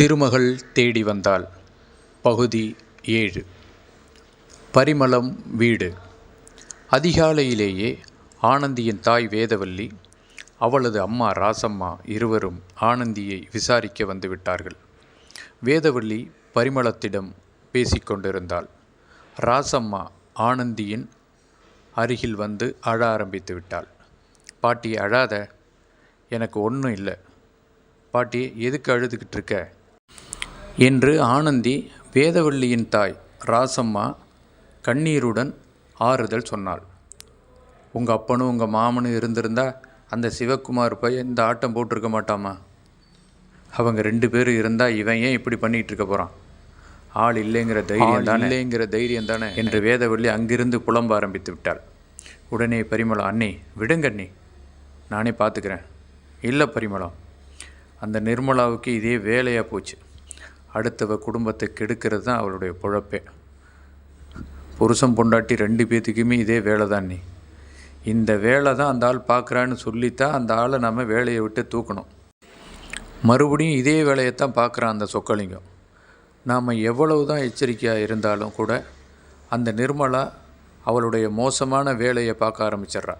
திருமகள் தேடி வந்தாள். பகுதி ஏழு. பரிமளம் வீடு. அதிகாலையிலேயே ஆனந்தியின் தாய் வேதவல்லி அவளது அம்மா ராசம்மா இருவரும் ஆனந்தியை விசாரிக்க வந்துவிட்டார்கள் வேதவல்லி பரிமளத்திடம் பேசிக்கொண்டிருந்தாள் ராசம்மா ஆனந்தியின் அருகில் வந்து அழ ஆரம்பித்து விட்டாள். பாட்டி அழாத. எனக்கு ஒன்றும் இல்லை. பாட்டி எதுக்கு அழுதுகிட்டு இருக்க? என்று ஆனந்தி வேதவல்லியின் தாய் ராசம்மா கண்ணீருடன் ஆறுதல் சொன்னாள். உங்கள் அப்பனும் உங்கள் மாமனும் இருந்திருந்தா அந்த சிவக்குமார் போய் இந்த ஆட்டம் போட்டிருக்க மாட்டாமா? அவங்க ரெண்டு பேரும் இருந்தால் இவன் ஏன் இப்படி பண்ணிகிட்டு இருக்க போகிறான் ஆள் இல்லைங்கிற தைரியம் தானே? இல்லைங்கிற தைரியம் தானே? என்று வேதவள்ளி அங்கிருந்து புலம்ப ஆரம்பித்து விட்டாள். உடனே பரிமளம் அண்ணி விடுங்க அண்ணி. நானே பார்த்துக்கிறேன் இல்லை பரிமளம் அந்த நிர்மலாவுக்கு இதே வேலையாக போச்சு. அடுத்தவ குடும்பத்தை கெடுக்கிறது தான் அவளுடைய பொழப்பே. புருஷன் பொண்டாட்டி ரெண்டு பேத்துக்குமே இதே வேலை தான் நீ. இந்த வேலை தான் அந்த ஆள் பார்க்குறான்னு சொல்லித்தான் அந்த ஆளை நம்ம வேலையை விட்டு தூக்கணும். மறுபடியும் இதே வேலையைத்தான் பார்க்குறான் அந்த சொக்கலிங்கம். நாம் எவ்வளவு தான் எச்சரிக்கையாக இருந்தாலும் கூட அந்த நிர்மலா அவளுடைய மோசமான வேலையை பார்க்க ஆரம்பிச்சிட்றா.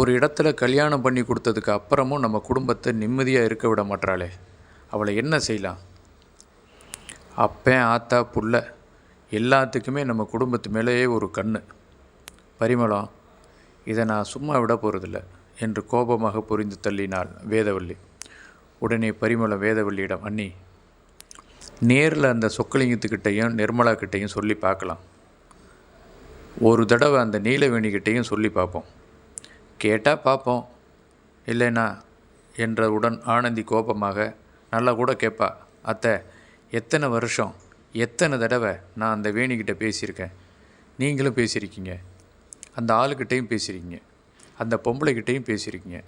ஒரு இடத்துல கல்யாணம் பண்ணி கொடுத்ததுக்கு அப்புறமும் நம்ம குடும்பத்தை நிம்மதியாக இருக்க விட மாட்டாளே அவளை என்ன செய்யலாம்? அப்பன் ஆத்தா புள்ள. எல்லாத்துக்குமே நம்ம குடும்பத்து மேலேயே ஒரு கண்ணு. பரிமளம் இதை நான் சும்மா விட போகிறதில்ல என்று கோபமாக புரிந்து தள்ளினாள் வேதவள்ளி. உடனே பரிமளம் வேதவள்ளியிடம் அண்ணி நேரில் அந்த சொக்கலிங்கத்துக்கிட்டையும் நிர்மலா கிட்டேயும் சொல்லி பார்க்கலாம். ஒரு தடவை அந்த நீலவேணிக்கிட்டேயும் சொல்லி பார்ப்போம். கேட்டால் பார்ப்போம். இல்லைனா என்றவுடன் ஆனந்தி கோபமாக நல்லா கூட கேட்பா அத்தை எத்தனை வருஷம் எத்தனை தடவை நான் அந்த வேணிக்கிட்ட பேசியிருக்கேன்? நீங்களும் பேசியிருக்கீங்க. அந்த ஆளுக்கிட்டையும் பேசியிருக்கீங்க. அந்த பொம்பளைக்கிட்டையும் பேசியிருக்கீங்க.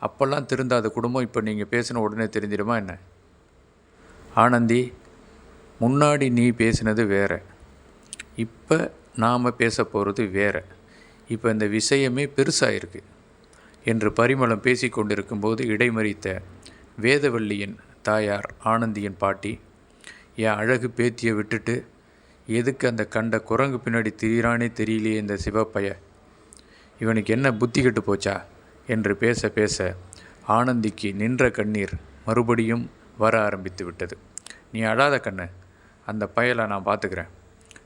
அப்போல்லாம் திருந்தாத குடும்பம் இப்போ நீங்கள் பேசின உடனே தெரிஞ்சிடுமா என்ன? ஆனந்தி முன்னாடி நீ பேசினது வேறு. இப்போ நாம் பேச போகிறது வேறு. இப்போ இந்த விஷயமே பெருசாக இருக்குது என்று பரிமளம் பேசி கொண்டிருக்கும்போது இடைமறித்த வேதவல்லியின் தாயார் ஆனந்தியின் பாட்டி என் அழகு பேத்தியை விட்டுட்டு எதுக்கு அந்த கண்ட குரங்கு பின்னாடி திரியிறானே தெரியலையே இந்த சிவப்பைய? இவனுக்கு என்ன புத்தி கெட்டு போச்சா? என்று பேச பேச ஆனந்திக்கு நின்ற கண்ணீர் மறுபடியும் வர ஆரம்பித்து விட்டது. நீ அழாத கண்ணு அந்த பயலை நான் பார்த்துக்கிறேன்.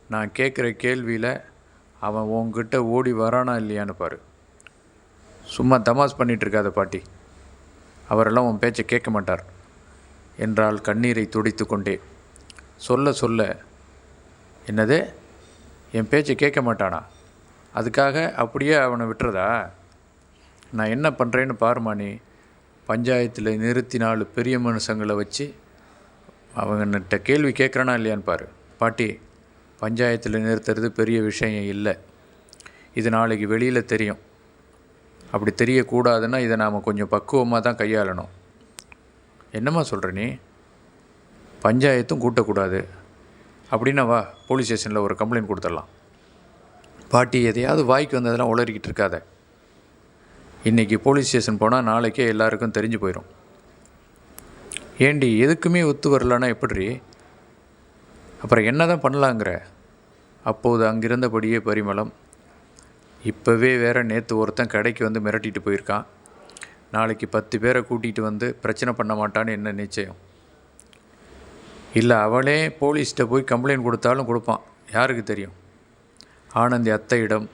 நான் கேட்குற கேள்வியில் அவன் உங்ககிட்ட ஓடி வரானா இல்லையான்னு பாரு. சும்மா தமாஸ் பண்ணிகிட்ருக்காத பாட்டி. அவரெல்லாம் உன் பேச்சை கேட்க மாட்டார். என்றால் கண்ணீரை துடைத்து கொண்டே. சொல்ல சொல்ல என்னது? என் பேச்சை கேட்க மாட்டானா? அதுக்காக அப்படியே அவனை விட்டுறதா? நான் என்ன பண்ணுறேன்னு பாருமா நீ. பஞ்சாயத்தில் நிறுத்தி நாலு பெரிய மனுஷங்களை வச்சு அவங்கன்ட்ட கேள்வி கேட்குறானா இல்லையான்னு பாரு. பாட்டி பஞ்சாயத்தில் நிறுத்துறது பெரிய விஷயம் இல்லை. இது நாளைக்கு வெளியில் தெரியும். அப்படி தெரியக்கூடாதுன்னா இதை நாம் கொஞ்சம் பக்குவமாக தான் கையாளணும். என்னம்மா சொல்கிற நீ? பஞ்சாயத்தும் கூட்டக்கூடாது. அப்படின்னா வா போலீஸ் ஸ்டேஷனில் ஒரு கம்ப்ளைண்ட் கொடுத்துடலாம். பாட்டி எதையாவது வாய்க்கு வந்ததெல்லாம் உளறிக்கிட்டு இருக்காத. இன்றைக்கி போலீஸ் ஸ்டேஷன் போனால் நாளைக்கே எல்லாருக்கும் தெரிஞ்சு போயிடும் ஏண்டி எதுக்குமே ஒத்து வரலன்னா எப்படி அப்புறம் என்ன தான் பண்ணலாங்கிற? அப்போது அங்கிருந்தபடியே பரிமளம். இப்போவே வேற நேற்று ஒருத்தன் கடைக்கு வந்து மிரட்டிட்டு போயிருக்கான். நாளைக்கு பத்து பேரை கூட்டிகிட்டு வந்து பிரச்சனை பண்ண மாட்டான்னு என்ன நிச்சயம்? இல்லை அவளே போலீஸ்கிட்ட போய் கம்ப்ளைண்ட் கொடுத்தாலும் கொடுப்பான். யாருக்கு தெரியும்? ஆனந்தி அத்தையிடம்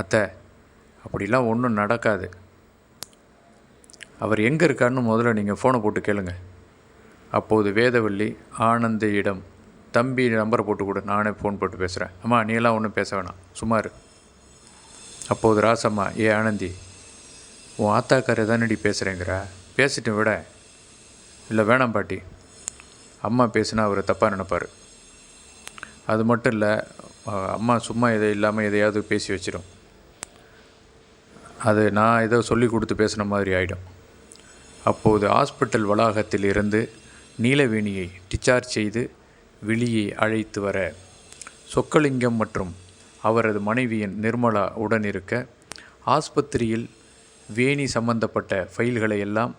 அத்தை அப்படிலாம் ஒன்றும் நடக்காது. அவர் எங்கே இருக்காருன்னு முதல்ல நீங்கள் ஃபோனை போட்டு கேளுங்க. அப்போது வேதவள்ளி ஆனந்தியிடம் தம்பி நம்பரை போட்டு கொடு நானே ஃபோன் போட்டு பேசுகிறேன் அம்மா நீ எல்லாம் ஒன்றும் பேச வேணாம். சுமார் அப்போது ராசம்மா ஏ ஆனந்தி உன் ஆத்தாக்காரை தானடி பேசுகிறேங்கிற பேசிட்டு விட. இல்லை வேணாம் பாட்டி. அம்மா பேசினா அவர் தப்பாக நினைப்பார். அது மட்டும் இல்லை அம்மா சும்மா எதை இல்லாமல் எதையாவது பேசி வச்சிடும் அது நான் ஏதோ சொல்லி கொடுத்து பேசுன மாதிரி ஆகிடும் அப்போது ஹாஸ்பிட்டல் வளாகத்தில் இருந்து நீலவேணியை டிச்சார்ஜ் செய்து வெளியே அழைத்து வர சொக்கலிங்கம் மற்றும் அவரது மனைவியின் நிர்மலா உடன் இருக்க ஆஸ்பத்திரியில் வேணி சம்பந்தப்பட்ட ஃபைல்களை எல்லாம்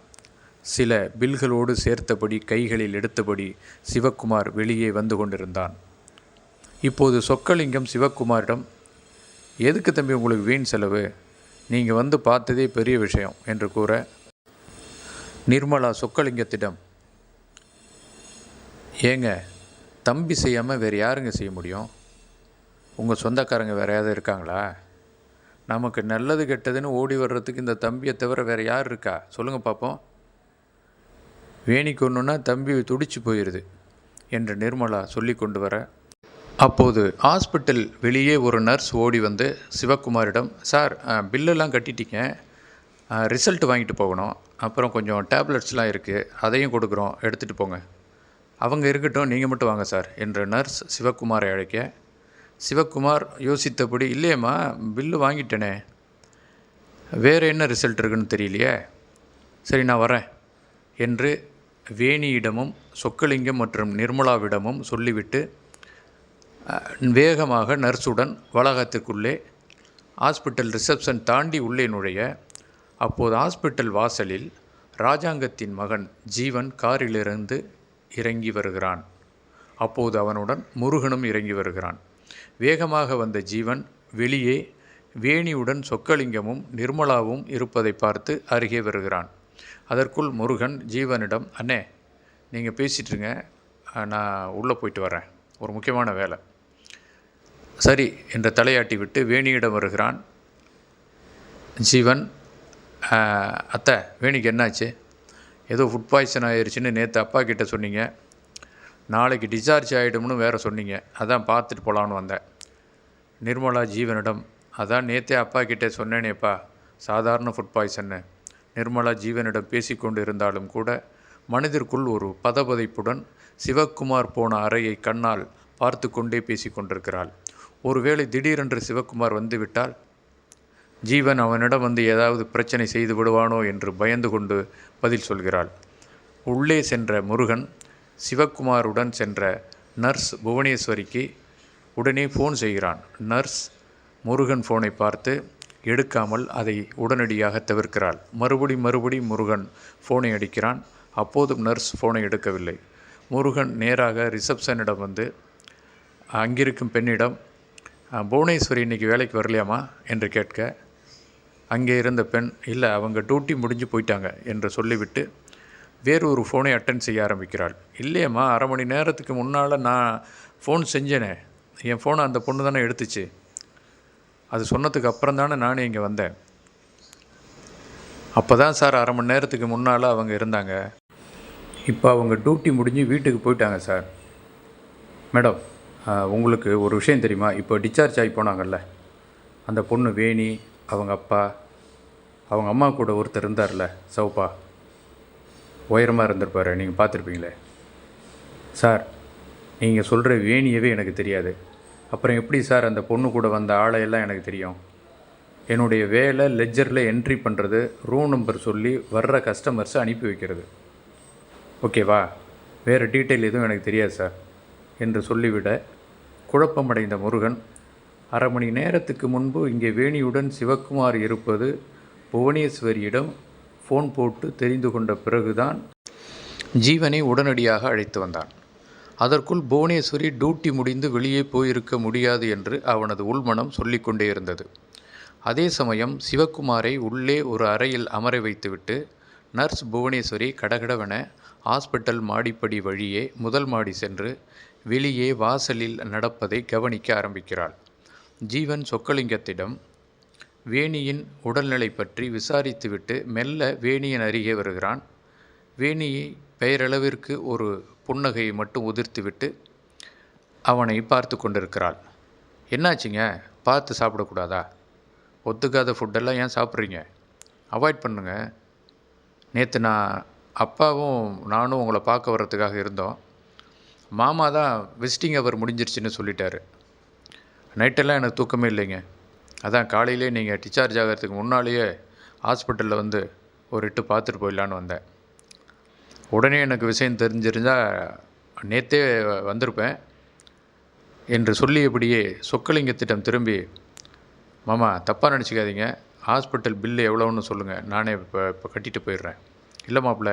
சில பில்களோடு சேர்த்தபடி கைகளில் எடுத்தபடி சிவக்குமார் வெளியே வந்து கொண்டிருந்தான். இப்போது சொக்கலிங்கம் சிவக்குமாரிடம் எதுக்கு தம்பி உங்களுக்கு வீண் செலவு? நீங்கள் வந்து பார்த்ததே பெரிய விஷயம் என்று கூற நிர்மலா சொக்கலிங்கத்திடம் ஏங்க தம்பி செய்யாமல் வேறு யாருங்க செய்ய முடியும்? உங்கள் சொந்தக்காரங்க வேறு யாராவது இருக்காங்களா? நமக்கு நல்லது கெட்டதுன்னு ஓடி வர்றதுக்கு இந்த தம்பியை தவிர வேறு யார் இருக்கா? சொல்லுங்கள் பார்ப்போம் வேணிக்கு ஒன்றுனா தம்பி துடிச்சு போயிடுது என்று நிர்மலா சொல்லி கொண்டு வர. அப்போது ஹாஸ்பிட்டல் வெளியே ஒரு நர்ஸ் ஓடி வந்து சிவக்குமாரிடம் சார் பில்லெல்லாம் கட்டிட்டீங்க. ரிசல்ட் வாங்கிட்டு போகணும். அப்புறம் கொஞ்சம் டேப்லெட்ஸ்லாம் இருக்குது அதையும் கொடுக்குறோம். எடுத்துகிட்டு போங்க. அவங்க இருக்கட்டும். நீங்கள் மட்டும் வாங்க சார் என்ற நர்ஸ் சிவக்குமாரை அழைக்க. சிவக்குமார் யோசித்தபடி இல்லையேம்மா பில்லு வாங்கிட்டேனே. வேறு என்ன ரிசல்ட் இருக்குன்னு தெரியலையே. சரி நான் வரேன் என்று வேணியிடமும் சொக்கலிங்கம் மற்றும் நிர்மலாவிடமும் சொல்லிவிட்டு வேகமாக நர்ஸுடன் வளாகத்துக்குள்ளே ஹாஸ்பிட்டல் ரிசப்ஷன் தாண்டி உள்ளே நுழைய அப்போது ஹாஸ்பிட்டல் வாசலில் ராஜாங்கத்தின் மகன் ஜீவன் காரிலிருந்து இறங்கி வருகிறான். அப்போது அவனுடன் முருகனும் இறங்கி வருகிறான். வேகமாக வந்த ஜீவன் வெளியே வேணியுடன் சொக்கலிங்கமும் நிர்மலாவும் இருப்பதை பார்த்து அருகே வருகிறான். அதற்குள் முருகன் ஜீவனிடம் அண்ணே நீங்கள் பேசிட்டுருங்க. நான் உள்ளே போயிட்டு வரேன். ஒரு முக்கியமான வேலை. சரி என்ற தலையாட்டி விட்டு வேணியிடம் வருகிறான் ஜீவன். அத்தை வேணிக்கு என்னாச்சு? ஏதோ ஃபுட் பாய்சன் ஆயிடுச்சுன்னு நேற்று அப்பா கிட்டே சொன்னீங்க. நாளைக்கு டிஸ்சார்ஜ் ஆகிடும்னு வேறு சொன்னீங்க. அதான் பார்த்துட்டு போகலான்னு வந்தேன். நிர்மலா ஜீவனிடம் அதான் நேற்றே அப்பா கிட்டே சொன்னேனேப்பா. சாதாரண ஃபுட் பாய்சன்னு நிர்மலா ஜீவனிடம் பேசிக்கொண்டிருந்தாலும் கூட மனதிற்குள் ஒரு பதபதைப்புடன் சிவக்குமார் போன அறையை கண்ணால் பார்த்து கொண்டே பேசிக்கொண்டிருக்கிறாள் ஒருவேளை திடீரென்று சிவக்குமார் வந்துவிட்டால் ஜீவன் அவனிடம் வந்து ஏதாவது பிரச்சனை செய்து விடுவானோ என்று பயந்து கொண்டு பதில் சொல்கிறாள். உள்ளே சென்ற முருகன் சிவக்குமாருடன் சென்ற நர்ஸ் புவனேஸ்வரிக்கு உடனே ஃபோன் செய்கிறான். நர்ஸ் முருகன் ஃபோனை பார்த்து எடுக்காமல் அதை உடனடியாக தவிர்க்கிறாள். மறுபடி மறுபடி முருகன் ஃபோனை அடிக்கிறான். அப்போதும் நர்ஸ் ஃபோனை எடுக்கவில்லை. முருகன் நேராக ரிசப்ஷனிடம் வந்து அங்கிருக்கும் பெண்ணிடம் புவனேஸ்வரி இன்றைக்கி வேலைக்கு வரலையாமா என்று கேட்க அங்கே இருந்த பெண் இல்லை அவங்க டியூட்டி முடிஞ்சு போயிட்டாங்க என்று சொல்லிவிட்டு வேறு ஒரு ஃபோனை அட்டன் செய்ய ஆரம்பிக்கிறாள். இல்லையம்மா அரை மணி நேரத்துக்கு முன்னால் நான் ஃபோன் செஞ்சேனே. என் ஃபோனை அந்த பொண்ணு தானே எடுத்துச்சு. அது சொன்னதுக்கு அப்புறம் தானே நானும் இங்கே வந்தேன். அப்போ தான் சார் அரை மணி நேரத்துக்கு முன்னால் அவங்க இருந்தாங்க. இப்போ அவங்க டியூட்டி முடிஞ்சு வீட்டுக்கு போயிட்டாங்க சார். மேடம் உங்களுக்கு ஒரு விஷயம் தெரியுமா? இப்போ டிஸ்சார்ஜ் ஆகி போனாங்கல்ல. அந்த பொண்ணு வேணி அவங்க அப்பா அவங்க அம்மா கூட ஒருத்தர் இருந்தார்ல சௌப்பா உயரமாக இருந்திருப்பார் நீங்கள் பார்த்துருப்பீங்களே. சார் நீங்கள் சொல்கிற வேணியவே எனக்கு தெரியாது. அப்புறம் எப்படி சார் அந்த பொண்ணு கூட வந்த ஆளையெல்லாம் எனக்கு தெரியும்? என்னுடைய வேலை லெஜரில் என்ட்ரி பண்ணுறது ரூம் நம்பர் சொல்லி வர்ற கஸ்டமர்ஸை அனுப்பி வைக்கிறது. ஓகேவா வேறு டீட்டெயில் எதுவும் எனக்கு தெரியாது சார். என்று சொல்லிவிட குழப்பமடைந்த முருகன் அரை மணி நேரத்துக்கு முன்பு இங்கே வேணியுடன் சிவக்குமார் இருப்பது புவனேஸ்வரியிடம் ஃபோன் போட்டு தெரிந்து கொண்ட பிறகுதான் ஜீவனை உடனடியாக அழைத்து வந்தான். அதற்குள் புவனேஸ்வரி டியூட்டி முடிந்து வெளியே போயிருக்க முடியாது என்று அவனது உள்மனம் சொல்லிக்கொண்டே இருந்தது. அதே சமயம் சிவக்குமாரை உள்ளே ஒரு அறையில் அமர வைத்துவிட்டு நர்ஸ் புவனேஸ்வரி கடகடவென ஹாஸ்பிட்டல் மாடிப்படி வழியே முதல் மாடி சென்று வெளியே வாசலில் நடப்பதை கவனிக்க ஆரம்பிக்கிறாள். ஜீவன் சொக்கலிங்கத்திடம் வேணியின் உடல்நிலை பற்றி விசாரித்துவிட்டு மெல்ல வேணியின் அருகே வருகிறான். வேணியை பெயரளவிற்கு ஒரு புன்னகையை மட்டும் உதிர்த்துவிட்டு அவனை பார்த்து கொண்டிருக்கிறாள். என்னாச்சுங்க? பார்த்து சாப்பிடக்கூடாதா? ஒத்துக்காத ஃபுட்டெல்லாம் ஏன் சாப்பிட்றீங்க? அவாய்ட் பண்ணுங்க. நேற்று நான் அப்பாவும் நானும் உங்களை பார்க்க வர்றதுக்காக இருந்தோம். மாமா தான் விசிட்டிங் அவர் முடிஞ்சிருச்சுன்னு சொல்லிட்டாரு. நைட்டெல்லாம் எனக்கு தூக்கமே இல்லைங்க. அதான் காலையிலே நீங்கள் டிஸ்சார்ஜ் ஆகிறதுக்கு முன்னாலேயே ஹாஸ்பிட்டலில் வந்து ஒரு இட்டு பார்த்துட்டு போயிடலான்னு வந்தேன். உடனே எனக்கு விஷயம் தெரிஞ்சிருந்தால் நேற்றே வந்திருப்பேன் என்று சொல்லியபடியே சொக்கலிங்கத்திடம் திரும்பி மாமா தப்பாக நினச்சிக்காதீங்க. ஹாஸ்பிட்டல் பில்லு எவ்வளோன்னு சொல்லுங்கள் நானே இப்போ இப்போ கட்டிட்டு போயிடுறேன். இல்லை மாப்பிள்ள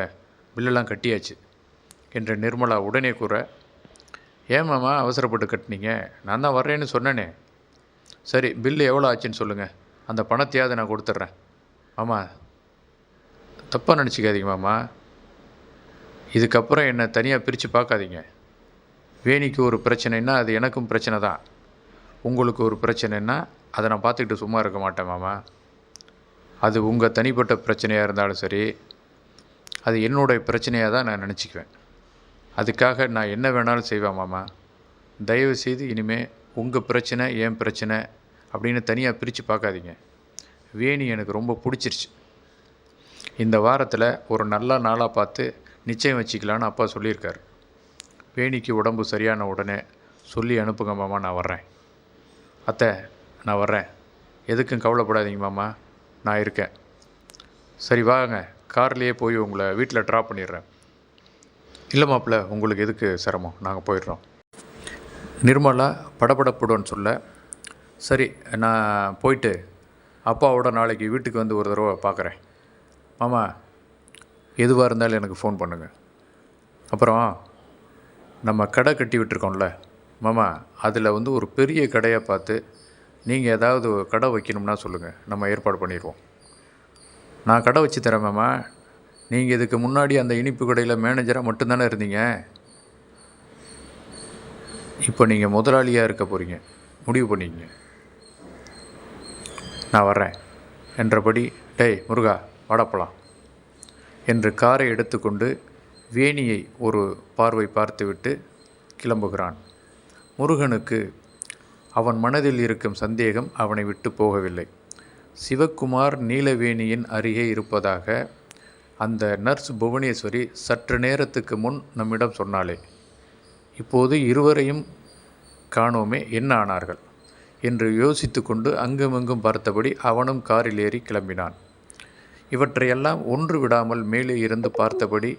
பில்லெல்லாம் கட்டியாச்சு என்று நிர்மலா உடனே கூற ஏன் மாமா அவசரப்பட்டு கட்டினீங்க? நான் தான் வர்றேன்னு சொன்னேனே. சரி பில்லு எவ்வளோ ஆச்சுன்னு சொல்லுங்கள் அந்த பணத்தையாவது நான் கொடுத்துட்றேன். மாமா தப்பாக நினச்சிக்காதீங்க மாமா. இதுக்கப்புறம் என்னை தனியாக பிரித்து பார்க்காதீங்க. வேணிக்கு ஒரு பிரச்சனைன்னா அது எனக்கும் பிரச்சனை தான். உங்களுக்கு ஒரு பிரச்சனைன்னா அதை நான் பார்த்துக்கிட்டு சும்மா இருக்க மாட்டேன் மாமா. அது உங்கள் தனிப்பட்ட பிரச்சனையாக இருந்தாலும் சரி அது என்னுடைய பிரச்சனையாக தான் நான் நினச்சிக்குவேன். அதுக்காக நான் என்ன வேணாலும் செய்வேன் மாமா. தயவு செய்து இனிமேல் உங்கள் பிரச்சனை என் பிரச்சனை அப்படின்னு தனியாக பிரித்து பார்க்காதீங்க. வேணி எனக்கு ரொம்ப பிடிச்சிருச்சு. இந்த வாரத்தில் ஒரு நல்ல நாளாக பார்த்து நிச்சயம் வச்சுக்கலான்னு அப்பா சொல்லியிருக்கார். வேணிக்கு உடம்பு சரியான உடனே சொல்லி அனுப்புங்க மாமா நான் வர்றேன். அத்தை நான் வர்றேன். எதுக்கும் கவலைப்படாதீங்க மாமா நான் இருக்கேன். சரி வாங்க. கார்லேயே போய் உங்களை வீட்டில் ட்ராப் பண்ணிடுறேன். இல்லை மாப்பிள்ள உங்களுக்கு எதுக்கு சிரமம்? நாங்கள் போயிடுறோம். நிர்மலா படபடப்புடன் சொல்ல சரி நான் போயிட்டு அப்பாவோட நாளைக்கு வீட்டுக்கு வந்து ஒரு தடவை பார்க்குறேன். மாமா எதுவாக இருந்தாலும் எனக்கு ஃபோன் பண்ணுங்கள் அப்புறம் நம்ம கடை கட்டி விட்டுருக்கோம்ல மாமா அதில் வந்து ஒரு பெரிய கடையாக பார்த்து நீங்கள் ஏதாவது கடை வைக்கணும்னா சொல்லுங்கள் நம்ம ஏற்பாடு பண்ணிடுவோம் நான் கடை வச்சு தரேன் மாமா. நீங்கள் இதுக்கு முன்னாடி அந்த இனிப்பு கடையில் மேனேஜராக மட்டும்தானே இருந்தீங்க? இப்போ நீங்கள் முதலாளியாக இருக்க போகிறீங்க முடிவு பண்ணிக்கங்க. நான் வர்றேன். என்றபடி டேய் முருகா வாடப்பலாம் என்று காரை எடுத்துக்கொண்டு வேணியை ஒரு பார்வை பார்த்துவிட்டு கிளம்புகிறான். முருகனுக்கு அவன் மனதில் இருக்கும் சந்தேகம் அவனை விட்டு போகவில்லை. சிவக்குமார் நீலவேணியின் அருகே இருப்பதாக அந்த நர்ஸ் புவனேஸ்வரி சற்று நேரத்துக்கு முன் நம்மிடம் சொன்னாளே இப்போது இருவரையும் காணோமே என்ன ஆனார்கள்? என்று யோசித்து கொண்டு அங்குமிங்கும் பார்த்தபடி அவனும் காரில் ஏறி கிளம்பினான். இவற்றையெல்லாம் ஒன்று விடாமல் மேலே இருந்து பார்த்தபடி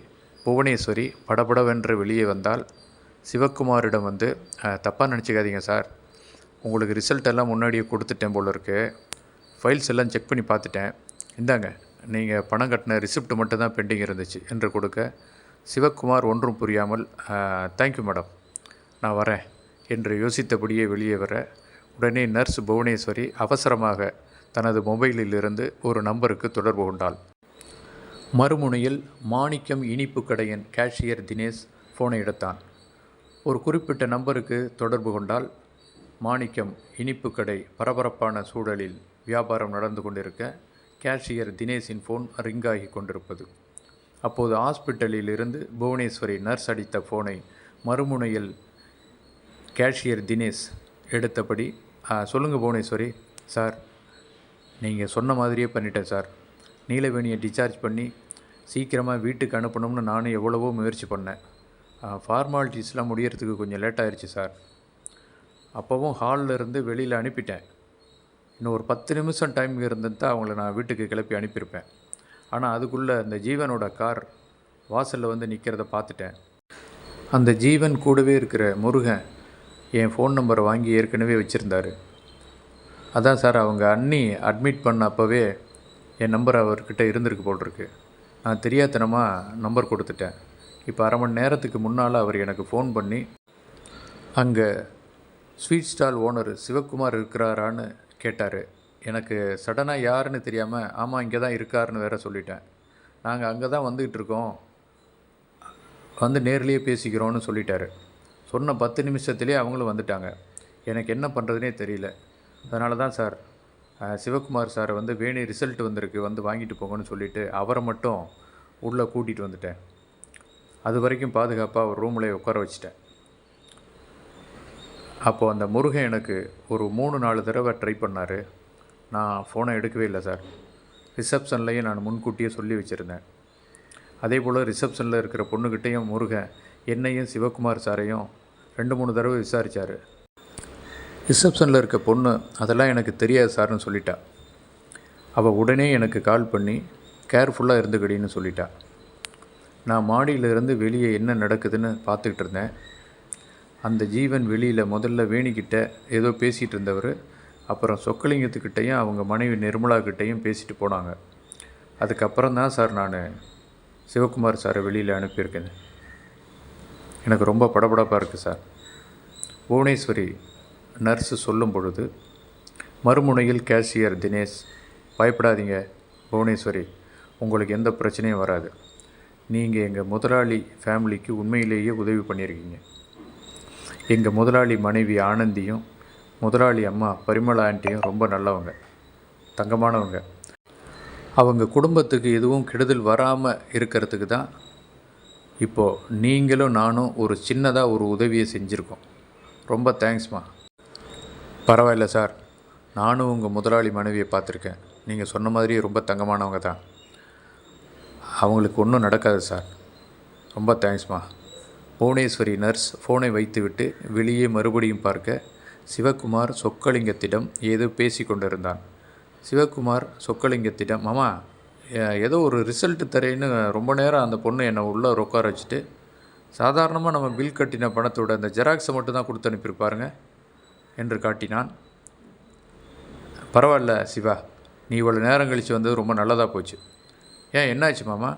புவனேஸ்வரி படபடவென்று வெளியே வந்தால் சிவக்குமாரிடம் வந்து தப்பாக நினச்சிக்காதீங்க சார். உங்களுக்கு ரிசல்ட் எல்லாம் முன்னாடியே கொடுத்துட்டேன் போல இருக்கு. ஃபைல்ஸ் எல்லாம் செக் பண்ணி பார்த்துட்டேன். இந்தாங்க நீங்கள் பணம் கட்டின ரிசிப்ட் மட்டும் தான் பெண்டிங் இருந்துச்சு என்று கொடுக்க சிவக்குமார் ஒன்றும் புரியாமல் தேங்க்யூ மேடம் நான் வரேன் என்று யோசித்தபடியே வெளியே வர உடனே நர்ஸ் புவனேஸ்வரி அவசரமாக தனது மொபைலில் இருந்து ஒரு நம்பருக்கு தொடர்பு கொண்டாள். மறுமுனையில் மாணிக்கம் இனிப்பு கடையின் கேஷியர் தினேஷ் ஃபோனை எடுத்தான். ஒரு குறிப்பிட்ட நம்பருக்கு தொடர்பு கொண்டால் மாணிக்கம் இனிப்பு கடை பரபரப்பான சூழலில் வியாபாரம் நடந்து கொண்டிருக்க கேஷியர் தினேஷின் ஃபோன் ரிங்காகி கொண்டிருப்பது. அப்போது ஹாஸ்பிட்டலில் இருந்து புவனேஸ்வரி நர்ஸ் அடித்த ஃபோனை மறுமுனையில் கேஷியர் தினேஷ் எடுத்தபடி சொல்லுங்கள் புவனேஸ்வரி சார் நீங்கள் சொன்ன மாதிரியே பண்ணிட்டேன் சார். நீலவேணியை டிஸ்சார்ஜ் பண்ணி சீக்கிரமாக வீட்டுக்கு அனுப்பணும்னு நானும் எவ்வளவோ முயற்சி பண்ணேன். ஃபார்மாலிட்டிஸ்லாம் முடியறதுக்கு கொஞ்சம் லேட் ஆயிடுச்சு சார். அப்போவும் ஹாலில் இருந்து வெளியில் அனுப்பிட்டேன். இன்னும் ஒரு பத்து நிமிஷம் டைம் இருந்திருந்தால் அவங்கள நான் வீட்டுக்கு கிளப்பி அனுப்பியிருப்பேன். ஆனால் அதுக்குள்ளே அந்த ஜீவனோட கார் வாசலில் வந்து நிற்கிறத பார்த்துட்டேன். அந்த ஜீவன் கூடவே இருக்கிற முருகன் என் ஃபோன் நம்பரை வாங்கி ஏற்கனவே வச்சுருந்தாரு. அதான் சார் அவங்க அண்ணி அட்மிட் பண்ண அப்போவே என் நம்பர் அவர்கிட்ட இருந்திருக்கு போல் இருக்கு நான் தெரியாதனமாக நம்பர் கொடுத்துட்டேன். இப்போ அரை மணி நேரத்துக்கு முன்னால் அவர் எனக்கு ஃபோன் பண்ணி அங்கே ஸ்வீட் ஸ்டால் ஓனர் சிவக்குமார் இருக்கிறாரான்னு கேட்டார். எனக்கு சடனாக யாருன்னு தெரியாமல் ஆமாம் இங்கே தான் இருக்காருன்னு வேற சொல்லிட்டேன். நாங்கள் அங்கே தான் வந்துக்கிட்டு இருக்கோம் வந்து நேர்லேயே பேசிக்கிறோன்னு சொல்லிட்டாரு. சொன்ன பத்து நிமிஷத்துலேயே அவங்களும் வந்துட்டாங்க. எனக்கு என்ன பண்ணுறதுனே தெரியல. அதனால தான் சார் சிவகுமார் சாரை வந்து வேணி ரிசல்ட் வந்திருக்கு வந்து வாங்கிட்டு போங்கன்னு சொல்லிவிட்டு அவரை மட்டும் உள்ளே கூட்டிகிட்டு வந்துட்டேன். அது வரைக்கும் பாதுகாப்பாக ஒரு ரூமில் உட்கார வச்சிட்டேன். அப்போது அந்த முருகன் எனக்கு ஒரு மூணு நாலு தடவை ட்ரை பண்ணார். நான் ஃபோனை எடுக்கவே இல்லை சார். ரிசப்ஷன்லையும் நான் முன்கூட்டியே சொல்லி வச்சுருந்தேன். அதே போல் ரிசப்ஷனில் இருக்கிற பொண்ணுக்கிட்டேயும் முருகன் என்னையும் சிவகுமார் சாரையும் ரெண்டு மூணு தடவை விசாரித்தார் ரிசப்ஷனில் இருக்க பொண்ணு அதெல்லாம் எனக்கு தெரியாது சார்னு சொல்லிட்டா. அவள் உடனே எனக்கு கால் பண்ணி கேர்ஃபுல்லாக இருந்துக்கிடின்னு சொல்லிட்டா. நான் மாடியில இருந்து வெளியே என்ன நடக்குதுன்னு பார்த்துக்கிட்டு இருந்தேன். அந்த ஜீவன் வெளியில் முதல்ல வேணிக்கிட்ட ஏதோ பேசிகிட்டு இருந்தவர் அப்புறம் சொக்கலிங்கத்துக்கிட்டேயும் அவங்க மனைவி நிர்மலா கிட்டேயும் பேசிட்டு போனாங்க. அதுக்கப்புறம் தான் சார் நான் சிவகுமார் சாரை வெளியில் அனுப்பியிருக்கேன். எனக்கு ரொம்ப படபடப்பாக இருக்குது சார். புவனேஸ்வரி நர்ஸு சொல்லும் பொழுது மறுமுனையில் கேஷியர் தினேஷ் பயப்படாதீங்க புவனேஸ்வரி உங்களுக்கு எந்த பிரச்சனையும் வராது. நீங்கள் எங்கள் முதலாளி ஃபேமிலிக்கு உண்மையிலேயே உதவி பண்ணியிருக்கீங்க. எங்கள் முதலாளி மனைவி ஆனந்தியும் முதலாளி அம்மா பரிமள ஆண்டியும் ரொம்ப நல்லவங்க தங்கமானவங்க. அவங்க குடும்பத்துக்கு எதுவும் கெடுதல் வராமல் இருக்கிறதுக்கு தான் இப்போது நீங்களும் நானும் ஒரு சின்னதாக ஒரு உதவியை செஞ்சுருக்கோம். ரொம்ப தேங்க்ஸ்மா. பரவாயில்ல சார். நானும் உங்கள் முதலாளி மனைவியை பார்த்துருக்கேன். நீங்கள் சொன்ன மாதிரியே ரொம்ப தங்கமானவங்க தான். அவங்களுக்கு ஒன்றும் நடக்காது சார். ரொம்ப தேங்க்ஸ்மா. புவனேஸ்வரி நர்ஸ் ஃபோனை வைத்துவிட்டு வெளியே மறுபடியும் பார்க்க சிவகுமார் சொக்கலிங்கத்திடம் ஏதோ பேசி கொண்டிருந்தான். சிவகுமார் சொக்கலிங்கத்திடம் மாமா ஏதோ ஒரு ரிசல்ட்டு தரேன்னு ரொம்ப நேரம் அந்த பொண்ணு என்னை உள்ளே உட்கார வச்சுட்டு சாதாரணமாக நம்ம பில் கட்டின பணத்தோட அந்த ஜெராக்ஸை மட்டும் தான் கொடுத்து அனுப்பியிருப்பாருங்க. என்று காட்டினான். பரவாயில்ல சிவா நீ இவ்வளோ நேரம் கழித்து வந்தது ரொம்ப நல்லதாக போச்சு. ஏன் என்னாச்சு மாமா?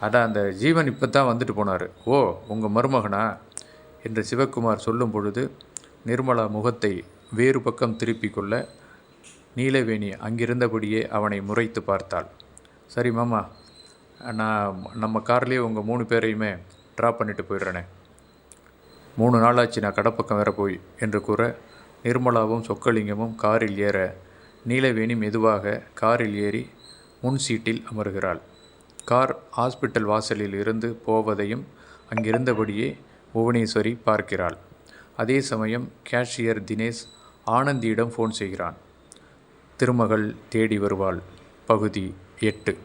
அதான் அந்த ஜீவன் இப்போ தான் வந்துட்டு போனார். ஓ உங்கள் மருமகனா? என்று சிவகுமார் சொல்லும் பொழுது நிர்மலா முகத்தை வேறு பக்கம் திருப்பிக் கொள்ள நீலவேணி அங்கிருந்தபடியே அவனை முறைத்து பார்த்தாள். சரி மாமா நான் நம்ம கார்லேயே உங்கள் மூணு பேரையுமே ட்ராப் பண்ணிட்டு போயிடுறேனே. மூணு நாளாச்சு நான் கடப்பக்கம் வேற போய் என்று கூற நிர்மலாவும் சொக்கலிங்கமும் காரில் ஏற நீலவேணி மெதுவாக காரில் ஏறி முன் சீட்டில் அமர்கிறாள். கார் ஹாஸ்பிட்டல் வாசலில் இருந்து போவதையும் அங்கிருந்தபடியே புவனேஸ்வரி பார்க்கிறாள். அதே சமயம் கேஷியர் தினேஷ் ஆனந்தியிடம் ஃபோன் செய்கிறான். திருமகள் தேடி வருவாள். பகுதி எட்டு.